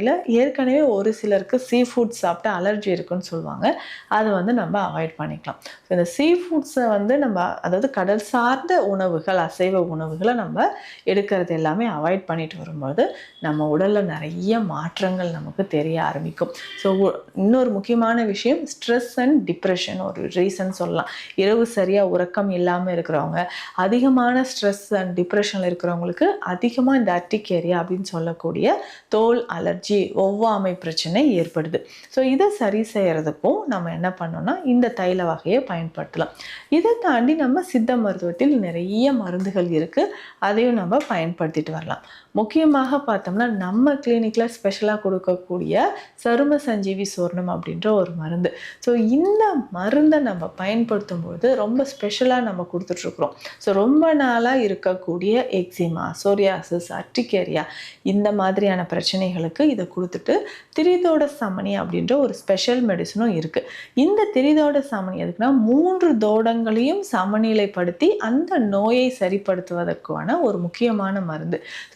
இல்லை ஏற்கனவே ஒரு சிலருக்கு சீ ஃபுட் சாப்பிட்டு அலர்ஜி இருக்குன்னு சொல்லுவாங்க. அதை வந்து நம்ம அவாய்ட் பண்ணிக்கலாம். ஸோ இந்த சீ ஃபுட்ஸை வந்து நம்ம அதாவது கடல் சார்ந்த உணவுகள் அசைவ உணவுகளை நம்ம எடுக்கிறது எல்லாமே அவாய்ட் பண்ணிட்டு வரும்போது நம்ம உடலில் நிறைய மாற்றங்கள் நமக்கு தெரிய ஆரம்பிக்கும். ஸோ இன்னொரு முக்கியமான விஷயம் ஸ்ட்ரெஸ் அண்ட் டிப்ரெஷன் ஒரு ரீசன் சொல்லலாம். இரவு சரியாக உறக்கம் இல்லாமல் இருக்கிறவங்க அதிகமான ஸ்ட்ரெஸ் அண்ட் டிப்ரெஷனில் இருக்கிறவங்களுக்கு அதிகமாக இந்த அட்டிகேரியா அப்படின்னு சொல்லக்கூடிய தோல் அலர்ஜி ஒவ்வாமை பிரச்சனை ஏற்படுது. ஸோ இதை சரி செய்யறதுக்கும் நம்ம என்ன பண்ணோம்னா இந்த தைல வகையை பயன்படுத்தலாம். இதை தாண்டி நம்ம சித்த மருத்துவத்தில் நிறைய மருந்துகள் இருக்குது அதையும் நம்ம பயன்படுத்திட்டு வரலாம். முக்கியமாக பார்த்தோம்னா நம்ம கிளினிக்கில் ஸ்பெஷலாக கொடுக்கக்கூடிய சரும சஞ்சீவி சூர்ணம் அப்படின்ற ஒரு மருந்து. ஸோ இந்த மருந்தை நம்ம பயன்படுத்தும் பொழுது ரொம்ப ஸ்பெஷலாக நம்ம கொடுத்துட்ருக்குறோம். ஸோ ரொம்ப நாளாக இருக்கக்கூடிய எக்ஸிமா சோரியாசிஸ் அட்டிகேரியா இந்த மாதிரியான பிரச்சனைகளுக்கு இதை கொடுத்துட்டு திரிதோட சமனி அப்படின்ற ஒரு ஸ்பெஷல் மெடிசனும் இருக்குது இந்த திரிதோட சமனி எதுக்குன்னா மூன்று தோடங்களையும் சமநிலைப்படுத்தி அந்த நோயை சரிப்படுத்துவதற்கான ஒரு முக்கியமான மருந்து. ஸோ